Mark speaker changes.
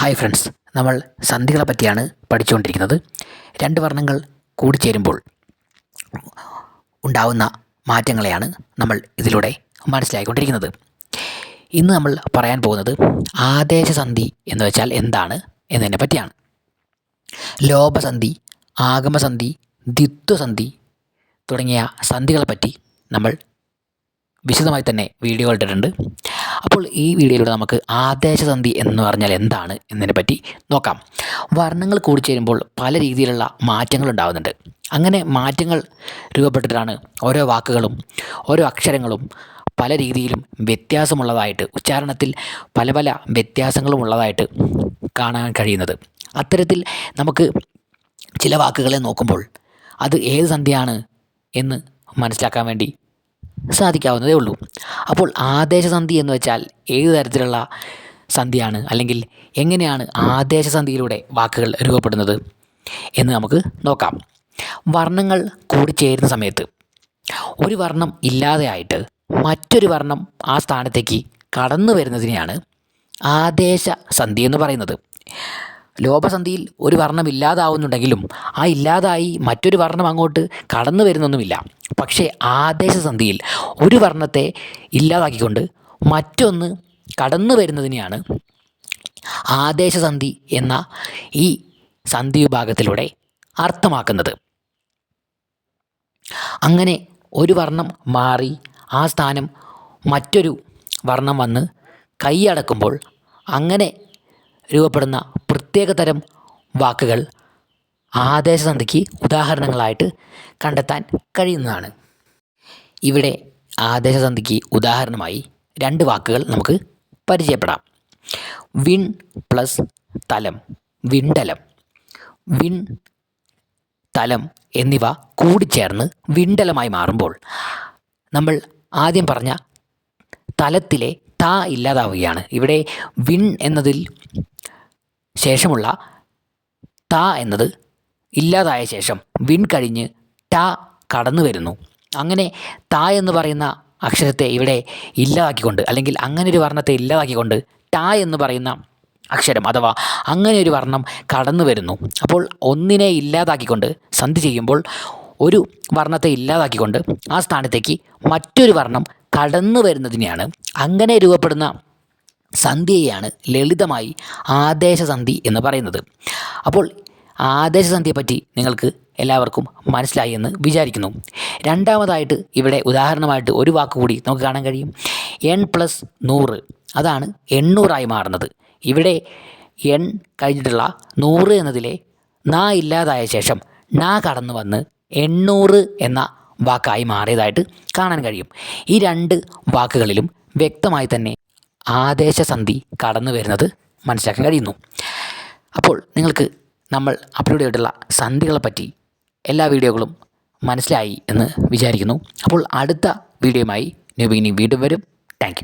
Speaker 1: Hi friends നമ്മൾ സന്ധികളെ പറ്റിയാണ് പഠിച്ചുകൊണ്ടിരിക്കുന്നത്. രണ്ട് വർണങ്ങൾ കൂടിച്ചേരുമ്പോൾ ഉണ്ടാവുന്ന മാറ്റങ്ങളെയാണ് നമ്മൾ ഇതിലൂടെ മനസ്സിലായിക്കൊണ്ടിരിക്കുന്നത്. ഇന്ന് നമ്മൾ പറയാൻ പോകുന്നത് ആദേശസന്ധി എന്ന് വെച്ചാൽ എന്താണ് എന്നതിനെ പറ്റിയാണ്. ലോപസന്ധി ആഗമസന്ധി ദ്വിത്വസന്ധി തുടങ്ങിയ സന്ധികളെപ്പറ്റി നമ്മൾ വിശദമായി തന്നെ വീഡിയോ ഇട്ടിട്ടുണ്ട്. അപ്പോൾ ഈ വീഡിയോയിലൂടെ നമുക്ക് ആദേശസന്ധി എന്ന് പറഞ്ഞാൽ എന്താണ് എന്നതിനെ പറ്റി നോക്കാം. വർണങ്ങൾ കൂടിച്ചേരുമ്പോൾ പല രീതിയിലുള്ള മാറ്റങ്ങൾ ഉണ്ടാകുന്നുണ്ട് അങ്ങനെ മാറ്റങ്ങൾ രൂപപ്പെട്ടിട്ടാണ് ഓരോ വാക്കുകളും ഓരോ അക്ഷരങ്ങളും പല രീതിയിലും വ്യത്യാസമുള്ളതായിട്ട് ഉച്ചാരണത്തിൽ പല പല വ്യത്യാസങ്ങളും ഉള്ളതായിട്ട് കാണാൻ കഴിയുന്നത്. അത്തരത്തിൽ നമുക്ക് ചില വാക്കുകളെ നോക്കുമ്പോൾ അത് ഏത് സന്ധിയാണ് എന്ന് മനസ്സിലാക്കാൻ വേണ്ടി സാധിക്കാവുന്നതേ ഉള്ളൂ. അപ്പോൾ ആദേശസന്ധി എന്ന് വെച്ചാൽ ഏത് തരത്തിലുള്ള സന്ധിയാണ്? അല്ലെങ്കിൽ എങ്ങനെയാണ് ആദേശസന്ധിയിലൂടെ വാക്കുകൾ രൂപപ്പെടുന്നത് എന്ന് നമുക്ക് നോക്കാം. വർണങ്ങൾ കൂടിച്ചേരുന്ന സമയത്ത് ഒരു വർണം ഇല്ലാതെയായിട്ട് മറ്റൊരു വർണം ആ സ്ഥാനത്തേക്ക് കടന്നു വരുന്നതിനെയാണ് ആദേശ സന്ധി എന്ന് പറയുന്നത്. ലോപസന്ധിയിൽ ഒരു വർണം ഇല്ലാതാവുന്നുണ്ടെങ്കിലും ആ ഇല്ലാതായി മറ്റൊരു വർണം അങ്ങോട്ട് കടന്നു വരുന്നൊന്നുമില്ല. പക്ഷേ ആദേശസന്ധിയിൽ ഒരു വർണത്തെ ഇല്ലാതാക്കിക്കൊണ്ട് മറ്റൊന്ന് കടന്നു വരുന്നതിനെയാണ് ആദേശസന്ധി എന്ന ഈ സന്ധി വിഭാഗത്തിലൂടെ അർത്ഥമാക്കുന്നത്. അങ്ങനെ ഒരു വർണം മാറി ആ സ്ഥാനം മറ്റൊരു വർണം വന്ന് കൈയടക്കുമ്പോൾ അങ്ങനെ രൂപപ്പെടുന്ന പ്രത്യേകതരം വാക്കുകൾ ആദേശസന്ധിക്ക് ഉദാഹരണങ്ങളായിട്ട് കണ്ടെത്താൻ കഴിയുന്നതാണ്. ഇവിടെ ആദേശസന്ധിക്ക് ഉദാഹരണമായി രണ്ട് വാക്കുകൾ നമുക്ക് പരിചയപ്പെടാം. വിൺ പ്ലസ് തലം വിണ്ടലം. വിൺ തലം എന്നിവ കൂടിച്ചേർന്ന് വിണ്ടലമായി മാറുമ്പോൾ നമ്മൾ ആദ്യം പറഞ്ഞ തലത്തിലെ ത ഇല്ലാതാവുകയാണ്. ഇവിടെ വിൺ എന്നതിൽ ശേഷമുള്ള ത എന്നത് ഇല്ലാതായ ശേഷം വിൺ കഴിഞ്ഞ് ട കടന്നു വരുന്നു. അങ്ങനെ ത എന്ന് പറയുന്ന അക്ഷരത്തെ ഇവിടെ ഇല്ലാതാക്കിക്കൊണ്ട് അല്ലെങ്കിൽ അങ്ങനെ ഒരു വർണത്തെ ഇല്ലാതാക്കിക്കൊണ്ട് ട എന്ന് പറയുന്ന അക്ഷരം അഥവാ അങ്ങനെ ഒരു വർണം കടന്നു വരുന്നു. അപ്പോൾ ഒന്നിനെ ഇല്ലാതാക്കിക്കൊണ്ട് സന്ധി ചെയ്യുമ്പോൾ ഒരു വർണത്തെ ഇല്ലാതാക്കിക്കൊണ്ട് ആ സ്ഥാനത്തേക്ക് മറ്റൊരു വർണം കടന്നു വരുന്നതിനെയാണ്. അങ്ങനെ രൂപപ്പെടുന്ന സന്ധ്യയെയാണ് ലളിതമായി ആദേശസന്ധി എന്ന് പറയുന്നത്. അപ്പോൾ ആദേശസന്ധിയെപ്പറ്റി നിങ്ങൾക്ക് എല്ലാവർക്കും മനസ്സിലായി എന്ന് വിചാരിക്കുന്നു. രണ്ടാമതായിട്ട് ഇവിടെ ഉദാഹരണമായിട്ട് ഒരു വാക്ക് കൂടി നമുക്ക് കാണാൻ കഴിയും. എൺ പ്ലസ് നൂറ്. അതാണ് എണ്ണൂറായി മാറുന്നത്. ഇവിടെ എൺ കഴിഞ്ഞിട്ടുള്ള നൂറ് എന്നതിലെ നാ ഇല്ലാതായ ശേഷം നാ കടന്നു വന്ന് എണ്ണൂറ് എന്ന വാക്കായി മാറിയതായിട്ട് കാണാൻ കഴിയും. ഈ രണ്ട് വാക്കുകളിലും വ്യക്തമായി തന്നെ ആദേശസന്ധി കടന്നു വരുന്നത് മനസ്സിലാക്കാൻ കഴിയുന്നു. അപ്പോൾ നിങ്ങൾക്ക് നമ്മൾ അപ്ലോഡ് ചെയ്തിട്ടുള്ള സന്ധികളെ പറ്റി എല്ലാ വീഡിയോകളും മനസ്സിലായി എന്ന് വിചാരിക്കുന്നു. അപ്പോൾ അടുത്ത വീഡിയോയുമായി ന്യൂബിനി വീണ്ടും വരും. താങ്ക്